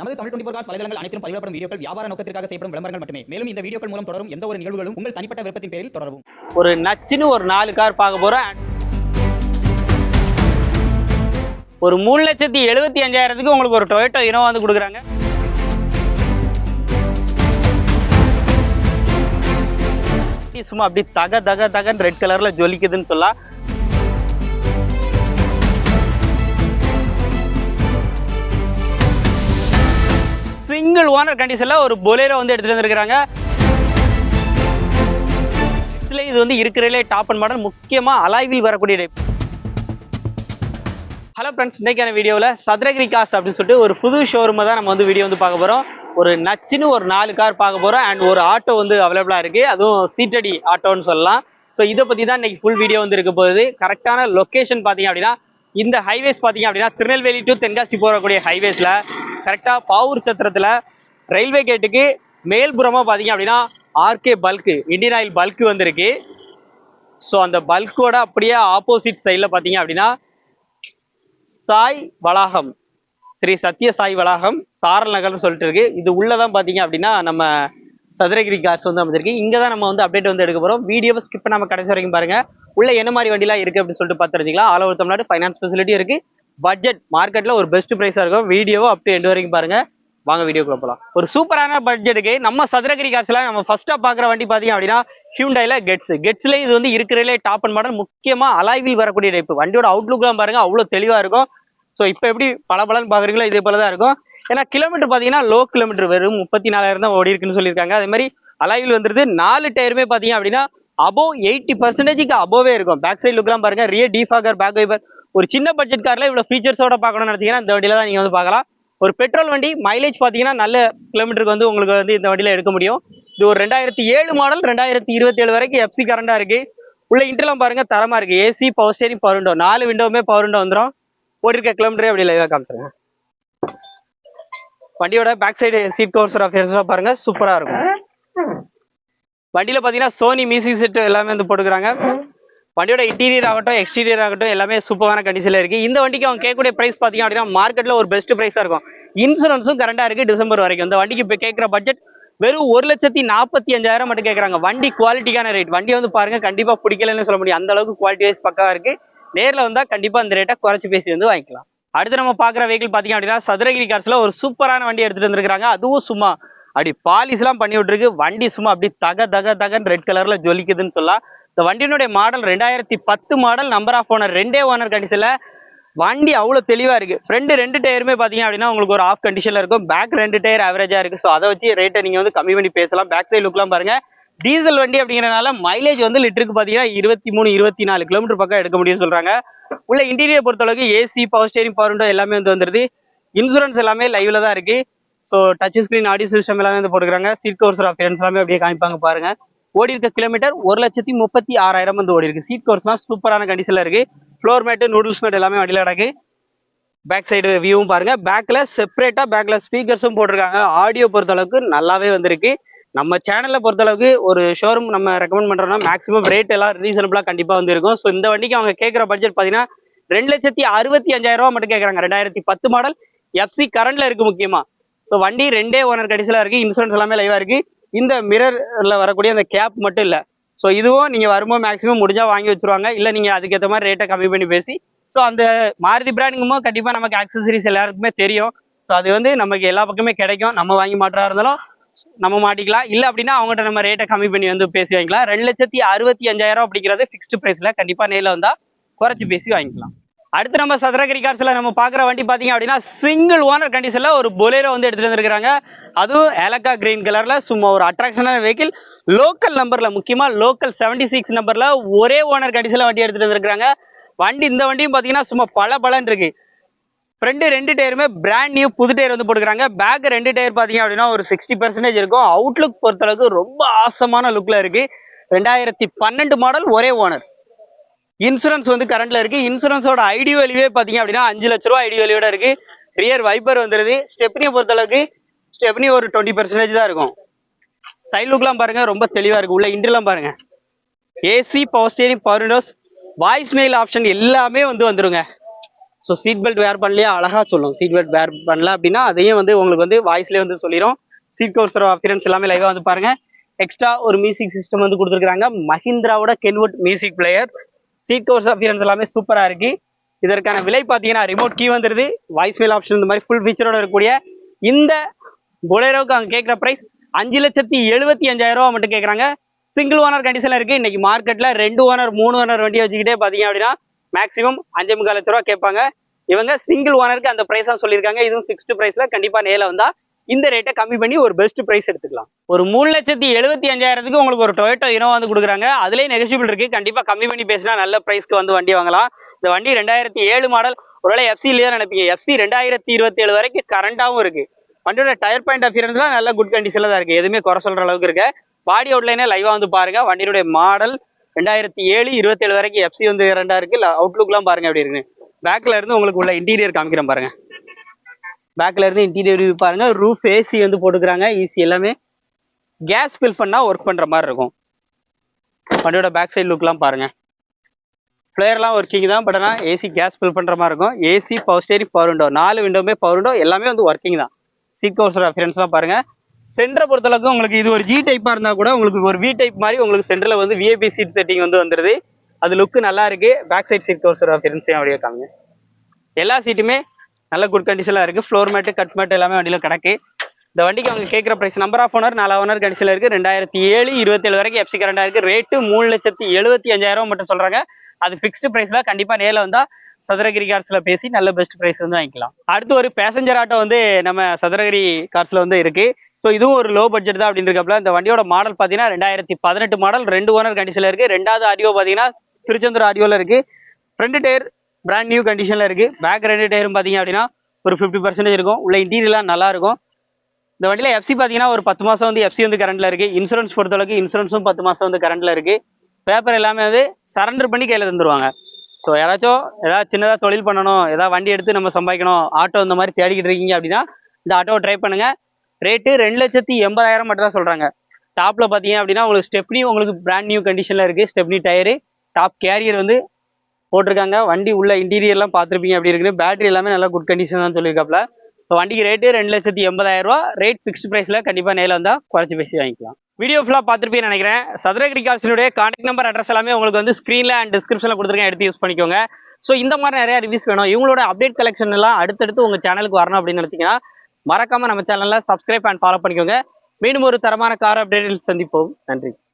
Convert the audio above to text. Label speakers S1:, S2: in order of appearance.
S1: நமது Tamil twenty four cos வலைதளங்கள் அனைத்தும் பதிவிடப்படும் வீடியோக்கள் வியாபார நோக்கத்திற்காக செய்யப்படும் விளம்பரங்கள் மட்டுமே. மேலும் இந்த வீடியோக்கள் மூலம் தொடரும் எந்த ஒரு நிகழ்வுகளும் உங்கள் தனிப்பட்ட விருப்பத்தின் பேரில் தொடரவும்.
S2: ஒரு நச்சுன்னு ஒரு நாலு கார் பார்க்க போறோம் ஒரு மூணு லட்சத்தி எழுபத்தி அஞ்சாயிரத்துக்கு உங்களுக்கு ஒரு டொயோட்டோ இனோவா வந்து கொடுக்குறாங்க. சும்மா அப்படி தக தக தகன்னு ரெட் கலர்ல ஜொலிக்குதுன்னு சொல்லலாம். சிங்கிள் ஓனர் கண்டிஷன்ல ஒரு பொலேரோ வந்து எடுத்துகிட்டு வந்திருக்காங்க ஆக்சுவலி இது வந்து இருக்கிறதுலே டாப் அண்ட் மாடல் முக்கியமாக அலாய்வில் வரக்கூடிய டைப் ஹலோ ஃப்ரெண்ட்ஸ் இன்றைக்கான வீடியோவில் சதுரகிரி காஸ் அப்படின்னு சொல்லிட்டு ஒரு புது ஷோரூமை தான் நம்ம வந்து வீடியோ வந்து பார்க்க போகிறோம் ஒரு நச்சுன்னு ஒரு நாலு கார் பார்க்க போகிறோம் அண்ட் ஒரு ஆட்டோ வந்து அவைலபிளாக இருக்குது அதுவும் சீட்டடி ஆட்டோன்னு சொல்லலாம். ஸோ இதை பற்றி தான் இன்னைக்கு ஃபுல் வீடியோ வந்து இருக்க போகுது. கரெக்டான லொக்கேஷன் பார்த்தீங்க அப்படின்னா இந்த ஹைவேஸ் பார்த்தீங்க அப்படின்னா திருநெல்வேலி டு தென்காசி போகக்கூடிய ஹைவேஸில் கரெக்டாக பாவூர் சத்திரத்தில் ரயில்வே கேட்டுக்கு மேல்புறமாக பார்த்தீங்க அப்படின்னா ஆர்கே பல்க்கு இந்தியன் ஆயில் பல்க்கு வந்திருக்கு. ஸோ அந்த பல்கோட அப்படியே ஆப்போசிட் சைடில் பார்த்தீங்க அப்படின்னா சாய் வளாகம். ஸ்ரீ சத்ய சாய் வளாகம் சாரல் நகர்னு சொல்லிட்டு இருக்கு. இது உள்ளதான் பார்த்தீங்க அப்படின்னா நம்ம சதுரகிரி கார்ஸ் வந்து அமைஞ்சிருக்கு. இங்கே தான் நம்ம வந்து அப்டேட் வந்து எடுக்க போகிறோம் வீடியோவை ஸ்கிப் நம்ம கடைசி வரைக்கும் பாருங்கள் உள்ள என்ன மாதிரி வண்டிலாம் இருக்குது அப்படின்னு சொல்லிட்டு பார்த்து தெரிஞ்சுக்கலாம் all over Tamil Nadu finance facility இருக்குது பட்ஜெட் மார்க்கெட்டில் ஒரு பெஸ்ட் ப்ரைஸாக இருக்கும். வீடியோவை அப் டு வரைக்கும் பாருங்க. வாங்க வீடியோக்குள்ள போகலாம் ஒரு சூப்பரான பட்ஜெட்டுக்கு நம்ம சதுரகிரி காசில் நம்ம ஃபஸ்ட்டாக பார்க்குற வண்டி பார்த்தீங்க அப்படின்னா ஹியூண்டாயில் கெட்ஸ் கெட்ஸ்ல இது வந்து இருக்கிறதுலே டாப் அண்ட் மாடல் முக்கியமாக அலாய்வில் வரக்கூடிய டைப் வண்டியோட அவுட்லுக்லாம் பாருங்க அவ்வளோ தெளிவாக இருக்கும். ஸோ இப்போ எப்படி பல பலன்னு பார்க்குறீங்களோ இதே போல தான் இருக்கும். ஏன்னா கிலோமீட்டர் பார்த்தீங்கன்னா லோ கிலோமீட்டர் வெறும் முப்பத்தி நாலாயிரம் தான் ஓடி இருக்குன்னு சொல்லியிருக்காங்க. அதே மாதிரி அலாய்வில் வந்துருது நாலு டயருமே பார்த்தீங்க அப்படின்னா அபோவ் எயிட்டி பர்சன்டேஜுக்கு அபோவே இருக்கும். பேக் சைடு லுக்லாம் பாருங்கள் ரியர் டீஃபாகர் பேக் வைபர் ஒரு சின்ன பட்ஜெட் காரில் இவ்வளோ ஃபீச்சர்ஸோட பார்க்கணும்னு நினச்சிங்கன்னா இந்த வண்டியில் தான் நீங்கள் வந்து பார்க்கலாம். ஒரு பெட்ரோல் வண்டி மைலேஜ் பார்த்தீங்கன்னா நல்ல கிலோமீட்டருக்கு வந்து உங்களுக்கு வந்து இந்த வண்டியில எடுக்க முடியும். இது ஒரு ரெண்டாயிரத்தி ஏழு மாடல் ரெண்டாயிரத்தி இருபத்தி ஏழு வரைக்கும் எஃப்சி கரண்டாக இருக்கு. உள்ள இன்டர்லாம் பாருங்க தரமா இருக்கு. AC power steering power window நாலு விண்டோவுமே பவர் விண்டோ வந்துடும் ஒரு இருக்க கிலோமீட்டரே அப்படி லைவாக காமிச்சிருங்க. வண்டியோட back side seat covers of பாருங்க சூப்பராக இருக்கும். வண்டியில் பாத்தீங்கன்னா சோனி மியூசிக் செட்டு எல்லாமே வந்து போட்டுக்கிறாங்க. வண்டியோட இன்டீரியர் ஆகட்டும் எக்ஸ்டீரியர் ஆகட்டும் எல்லாமே சூப்பரான கண்டிஷன்ல இருக்குது இந்த வண்டிக்கு அவங்க கேட்கக்கூடிய பிரைஸ் பார்த்தீங்க அப்படின்னா மார்க்கெட்டில் ஒரு பெஸ்ட் ப்ரைஸாக இருக்கும். இன்சூரன்ஸும் கரண்டா இருக்குது டிசம்பர் வரைக்கும். இந்த வண்டிக்கு இப்போ கேட்குற பட்ஜெட் வெறும் ஒரு லட்சத்தி நாற்பத்தி அஞ்சாயிரம் மட்டும் கேட்குறாங்க. வண்டி குவாலிட்டிக்கான ரேட் வண்டி வந்து பாருங்க கண்டிப்பாக பிடிக்கலன்னு சொல்ல முடியும். அந்த அளவுக்கு குவாலிட்டி வைஸ் பக்கா இருக்குது நேரில் வந்தால் கண்டிப்பாக அந்த ரேட்டை குறைச்சி பேசி வந்து வாங்கிக்கலாம். அடுத்து நம்ம பார்க்குற வெஹிக்கிள் பார்த்தீங்க அப்படின்னா சதுரகிரி கார்ஸில் ஒரு சூப்பரான வண்டி எடுத்துகிட்டு வந்துருக்காங்க அதுவும் சும்மா அப்படி பாலிஷ் பண்ணி விட்டுருக்கு. வண்டி சும்மா அப்படி தக தக தகன்னு ரெட் கலரில் ஜொலிக்குதுன்னு சொல்லலாம். இந்த வண்டியினுடைய மாடல் ரெண்டாயிரத்தி பத்து மாடல் நம்பர் ஆஃப் ஓனர் ரெண்டே ஓனர் கண்டிஷனில் வண்டி அவ்வளோ தெளிவாக இருக்குது ஃப்ரண்ட் ரெண்டு டயருமே பார்த்தீங்க அப்படின்னா உங்களுக்கு ஒரு ஆஃப் கண்டிஷனில் இருக்கும். பேக் ரெண்டு டயர் ஆவரேஜாக இருக்குது ஸோ அதை வச்சு ரேட்டை நீங்கள் வந்து கம்மி பண்ணி பேசலாம். பேக் சைடு லுக்லாம் பாருங்கள் டீசல் வண்டி அப்படிங்கிறனால மைலேஜ் வந்து லிட்டருக்கு பார்த்தீங்கன்னா இருபத்தி மூணு இருபத்தி நாலு கிலோமீட்டர் பக்கம் எடுக்க முடியும்னு சொல்கிறாங்க உள்ள இன்டீரியர் பொறுத்தளவுக்கு ஏசி பவர் ஸ்டேரிங் பவர் எல்லாமே வந்து வந்துருது. இன்சூரன்ஸ் எல்லாமே லைவில் தான் இருக்குது so touch screen audio system எல்லாமே வந்து போட்டுக்கிறாங்க. சீட் கவர்ஸ் ஆஃபியன்ஸ் எல்லாமே அப்படியே காமிப்பாங்க பாருங்க. ஓடி இருக்க கிலோமீட்டர் ஒரு லட்சத்தி முப்பத்தி ஆறாயிரம் வந்து ஓடி இருக்கு. சீட் கவர்ஸ்லாம் சூப்பரான கண்டிஷன்ல இருக்கு. ஃப்ளோர் மேட்டு நூடுல்ஸ் மேட் எல்லாமே வண்டியில் கிடக்கு. பேக் சைடு வியூவும் பாருங்க. பேக்ல செப்பரேட்டா பேக்ல ஸ்பீக்கர்ஸும் போட்டிருக்காங்க. ஆடியோ பொறுத்தளவுக்கு நல்லாவே வந்திருக்கு. நம்ம சேனலில் பொறுத்தளவுக்கு ஒரு ஷோரூம் நம்ம ரெக்கமெண்ட் பண்ணுறோம்னா மேக்ஸிமம் ரேட் எல்லாம் ரீசனபிளாக கண்டிப்பாக வந்து இருக்கும் ஸோ இந்த வண்டிக்கு அவங்க கேட்குற பட்ஜெட் பார்த்தீங்கன்னா ரெண்டு லட்சத்தி அறுபத்தி அஞ்சாயிரம் ரூபா மட்டும் கேட்குறாங்க. ரெண்டாயிரத்தி பத்து மாடல் எஃப்சி கரண்டில் இருக்குது முக்கியமாக ஸோ வண்டி ரெண்டே ஓனர் கடைசியில் இருக்குது இன்சூரன்ஸ் எல்லாமே லைவாக இருக்குது இந்த மிரரில் வரக்கூடிய அந்த கேப் மட்டும் இல்லை. ஸோ இதுவும் நீங்கள் வரும்போது மேக்ஸிமம் முடிஞ்சால் வாங்கி வச்சிருவாங்க. இல்லை நீங்கள் அதுக்கேற்ற மாதிரி ரேட்டை கம்மி பண்ணி பேசி. ஸோ அந்த மாருதி பிராண்டுங்கும்போது கண்டிப்பாக நமக்கு ஆக்சசரிஸ் எல்லாருக்குமே தெரியும். ஸோ அது வந்து நமக்கு எல்லா பக்கமே கிடைக்கும். நம்ம வாங்கி மாற்றா இருந்தாலும் நம்ம மாட்டிக்கலாம். இல்லை அப்படின்னா அவங்ககிட்ட நம்ம ரேட்டை கம்மி பண்ணி வந்து பேசி வாங்கிக்கலாம். ரெண்டு லட்சத்தி அறுபத்தி அஞ்சாயிரம் அப்படிங்கிறது ஃபிக்ஸ்டு ப்ரைஸில் கண்டிப்பாக நேரில் வந்தால் குறைச்சி பேசி வாங்கிக்கலாம். அடுத்து நம்ம சதுரகிரி கார்ஸில் நம்ம பார்க்குற வண்டி பார்த்தீங்க அப்படின்னா சிங்கிள் ஓனர் கண்டிஷனில் ஒரு பொலேரோ வந்து எடுத்துட்டு வந்திருக்காங்க அதுவும் ஏலக்கா கிரீன் கலரில் சும்மா ஒரு அட்ராக்ஷனான வெஹிக்கிள் லோக்கல் நம்பரில் முக்கியமாக லோக்கல் செவன்டி சிக்ஸ் நம்பரில் ஒரே ஓனர் கண்டிஷனில் வண்டி எடுத்துகிட்டு வந்திருக்காங்க வண்டி இந்த வண்டியும் பார்த்தீங்கன்னா சும்மா பல பலன் இருக்கு. ஃப்ரண்ட் ரெண்டு டயருமே பிராண்ட் நியூ புது டயர் வந்து போட்டுக்கிறாங்க பேக் ரெண்டு டயர் பார்த்தீங்க அப்படின்னா ஒரு சிக்ஸ்டி பர்சன்டேஜ் இருக்கும். அவுட்லுக் பொறுத்தளவுக்கு ரொம்ப ஆசமான லுக்கில் இருக்குது ரெண்டாயிரத்தி பன்னெண்டு மாடல் ஒரே ஓனர் இன்சூரன்ஸ் வந்து கரண்ட்ல இருக்கு. இன்சூரன்ஸோட ஐடி வேல்யூவே பாத்தீங்க அப்படின்னா அஞ்சு லட்ச ரூபா ஐடி வேல்யூட இருக்கு. ரியர் வைப்பர் வந்துருது. ஸ்டெப்னியை பொறுத்தளவுக்கு ஸ்டெப்னி ஒரு டுவெண்ட்டி பர்சன்டேஜ் தான் இருக்கும். சைட் லுக்லாம் பாருங்க. ரொம்ப தெளிவா இருக்கு. உள்ள இன்டர்லாம் பாருங்க. AC power steering power windows voice mail option எல்லாமே வந்து வந்துருங்க. ஸோ சீட் பெல்ட் வேர் பண்ணலையே? அழகா சொல்லும். சீட் பெல்ட் வேர் பண்ணல அப்படின்னா அதையும் வந்து உங்களுக்கு வந்து வாய்ஸ்லேயே வந்து சொல்லிடும் சீட் கவர்ஸோட அப்பியரன்ஸ் எல்லாமே லைவாக வந்து பாருங்க. எக்ஸ்ட்ரா ஒரு மியூசிக் சிஸ்டம் வந்து கொடுத்துருக்காங்க மஹிந்திராவோட Kenwood music player seat covers appearance எல்லாமே சூப்பராக இருக்கு. இதற்கான விலை பார்த்தீங்கன்னா ரிமோட் கீ வந்துருது. வாய்ஸ் மெயில் ஆப்ஷன் இந்த மாதிரி ஃபுல் ஃபீச்சரோட இருக்கக்கூடிய இந்த பொலேரோவுக்கு அவங்க கேட்குற ப்ரைஸ் அஞ்சு லட்சத்தி எழுபத்தி அஞ்சாயிரம் ரூபா மட்டும் கேட்குறாங்க. சிங்கிள் ஓனர் கண்டிஷனில் இருக்கு. இன்னைக்கு மார்க்கெட்டில் ரெண்டு ஓனர் மூணு ஓனர் வண்டியை வச்சுக்கிட்டே பார்த்தீங்க அப்படின்னா மேக்ஸிமம் அஞ்சு முக்கால் லட்ச ரூபா கேட்பாங்க. இவங்க சிங்கிள் ஓனருக்கு அந்த ப்ரைஸ் தான் சொல்லியிருக்காங்க. இதுவும் ஃபிக்ஸ்டு ப்ரைஸில் கண்டிப்பாக நேரில் வந்தா இந்த ரேட்டை கம்மி பண்ணி ஒரு பெஸ்ட் ப்ரைஸ் எடுத்துக்கலாம். ஒரு மூணு லட்சத்தி எழுபத்தி அஞ்சாயிரத்துக்கு உங்களுக்கு ஒரு டொயேட்டோ இனோவா வந்து கொடுக்குறாங்க. அதுலேயே நெகசிபிள் இருக்கு. கண்டிப்பாக கம்மி பண்ணி பேசினா நல்ல ப்ரைஸ்க்கு வந்து வண்டி வாங்கலாம். இந்த வண்டி ரெண்டாயிரத்தி ஏழு மாடல் ஒருவேளை எஃப்சி இல்லையா நினைப்பீங்க. எஃப்சி ரெண்டாயிரத்தி இருபத்தி ஏழு வரைக்கும் கரண்டாகவும் இருக்கு. வண்டியோட டயர் பாயிண்ட் ஆஃப் அஃபியரன்ஸ்லாம் நல்ல குட் கண்டிஷனில் தான் இருக்கு. எதுவுமே குறை சொல்ற அளவுக்கு இருக்கு. பாடி அவுட்லைனே லைவாக வந்து பாருங்க. வண்டியுடைய மாடல் ரெண்டாயிரத்தி ஏழு இருபத்தேழு வரைக்கும் எஃப்சி வந்து ரெண்டாக இருக்கு. அவுட்லுக்லாம் பாருங்க எப்படி இருக்குன்னு. பேக்ல இருந்து உங்களுக்கு உள்ள இன்டீரியர் காமிக்கிறேன் பாருங்க. பேக்ல இருந்து இன்டீரியர் வியூ பாருங்க. ரூஃப் ஏசி வந்து போட்டுக்கிறாங்க. ஈஸி எல்லாமே. கேஸ் ஃபில் பண்ணால் ஒர்க் பண்ணுற மாதிரி இருக்கும். வண்டியோட பேக் சைடு லுக்லாம் பாருங்க. ஃப்ளேயர்லாம் ஒர்க்கிங் தான் பட் ஆனால் ஏசி கேஸ் ஃபில் பண்ணுற மாதிரி இருக்கும். AC power steering power window நாலு விண்டோமே பவர் விண்டோ எல்லாமே வந்து ஒர்க்கிங் தான். சீட் கவர்ஸோட அஃபியரன்ஸ்லாம் பாருங்க. சென்டரை பொறுத்தளவுக்கு உங்களுக்கு இது ஒரு ஜி டைப்பாக இருந்தால் கூட உங்களுக்கு ஒரு வி டைப் மாதிரி உங்களுக்கு சென்டரில் வந்து விஏபி சீட் செட்டிங் வந்து வந்துடுது அது லுக்கு நல்லா இருக்குது பேக் சைட் சீட் கவர்ஸோட அஃபியரன்ஸையும் அப்படியே காமிங்க. எல்லா சீட்டுமே நல்ல குட் கண்டிஷனில் இருக்குது ஃப்ளோர் மேட்டு கட் மேட்டு எல்லாமே வண்டியில் கிடக்கு. இந்த வண்டிக்கு அவங்க கேட்குற ப்ரைஸ் நம்பர் ஆஃப் ஓனர் நாலு ஓனர் கண்டிஷனில் இருக்குது ரெண்டாயிரத்தி ஏழு இருபத்தேழு வரைக்கும் எஃப்சி கரண்டாக இருக்குது ரேட்டு மூணு லட்சத்தி எழுபத்தி அஞ்சாயிரம் மட்டும் சொல்கிறாங்க அது ஃபிக்ஸ்டு ப்ரைஸில் கண்டிப்பாக நேரில் வந்தால் சதுரகிரி கார்ஸில் பேசி நல்ல பெஸ்ட் ப்ரைஸ் வந்து வாங்கிக்கலாம். அடுத்து ஒரு பேசஞ்சர் ஆட்டோ வந்து நம்ம சதுரகிரி கார்ஸில் வந்து இருக்குது ஸோ இதுவும் ஒரு லோ பட்ஜெட் தான் அப்படின்னு இருக்கப்பல இந்த வண்டியோட மாடல் பார்த்தீங்கன்னா ரெண்டாயிரத்தி பதினெட்டு மாடல் ரெண்டு ஓனர் கண்டிஷனில் இருக்குது ரெண்டாவது ஆடியோ பார்த்தீங்கன்னா திருச்செந்தூர் ஆடியோவில் இருக்குது ஃப்ரண்ட் டயர் பிராண்ட் நியூ கண்டிஷனில் இருக்குது பேக் ரெண்டு டயரும் பார்த்தீங்க அப்படின்னா ஒரு ஃபிஃப்டி பர்சன்டேஜ் இருக்கும். உள்ள இன்டீரியர்லாம் நல்லாயிருக்கும் இந்த வண்டியில் எஃப்சி பார்த்தீங்கன்னா ஒரு பத்து மாதம் வந்து எஃப்சி வந்து கரண்ட்டில் இருக்குது இன்சூரன்ஸ் பொறுத்தளவுக்கு இன்சூரன்ஸும் பத்து மாதம் வந்து கரண்டில் இருக்குது பேப்பர் எல்லாமே வந்து சரண்டர் பண்ணி கையில் தந்துருவாங்க. ஸோ யாராச்சும் ஏதாவது சின்னதாக தொழில் பண்ணணும் ஏதாவது வண்டி எடுத்து நம்ம சம்பாதிக்கணும் ஆட்டோ இந்த மாதிரி தேடிக்கிட்டு இருக்கீங்க அப்படின்னா இந்த ஆட்டோவை ட்ரை பண்ணுங்கள் ரேட்டு ரெண்டு லட்சத்தி எண்பதாயிரம் மட்டும் தான் சொல்கிறாங்க டாப்பில் பார்த்தீங்க அப்படின்னா உங்களுக்கு ஸ்டெப்னி உங்களுக்கு பிராண்ட் நியூ கண்டிஷனில் இருக்குது ஸ்டெப்னி டயரு டாப் கேரியர் வந்து போட்டிருக்காங்க. வண்டி உள்ள இன்டீரியர்லாம் பார்த்துருப்பீங்க அப்படி இருக்குது பேட்டரி எல்லாமே நல்லா குட் கண்டிஷன் தான் சொல்லியிருக்காப்ல ஸோ வண்டிக்கு ரேட்டு ரெண்டு லட்சத்தி எண்பதாயிரரூவா ரேட் ஃபிக்ஸ்ட் ப்ரைஸில் கண்டிப்பாக நேரில் வந்தால் குறைச்சி பேசி வாங்கிக்கலாம். வீடியோ ஃபுல்லாக பார்த்துருப்பீங்கன்னு நினைக்கிறேன். சதுரகிரி கார்ஸினுடைய கான்டாக்ட் நம்பர் அட்ரஸ் எல்லாமே உங்களுக்கு வந்து ஸ்க்ரீனில் அண்ட் டிஸ்கிரிப்ஷனில் கொடுத்துருக்கேன். எடுத்து யூஸ் பண்ணிக்கோங்க. ஸோ இந்த மாதிரி நிறைய ரிவ்யூஸ் வேணும். இவங்களோட அப்டேட் கலெக்ஷன் எல்லாம் அடுத்தடுத்து உங்கள் சேனலுக்கு வரணும் அப்படின்னு நினச்சிங்கன்னா மறக்காம நம்ம சேனலில் சப்ஸ்கிரைப் அண்ட் ஃபாலோ பண்ணிக்கோங்க. மீண்டும் ஒரு தரமான கார் அப்டேட்டில் சந்திப்போம். நன்றி.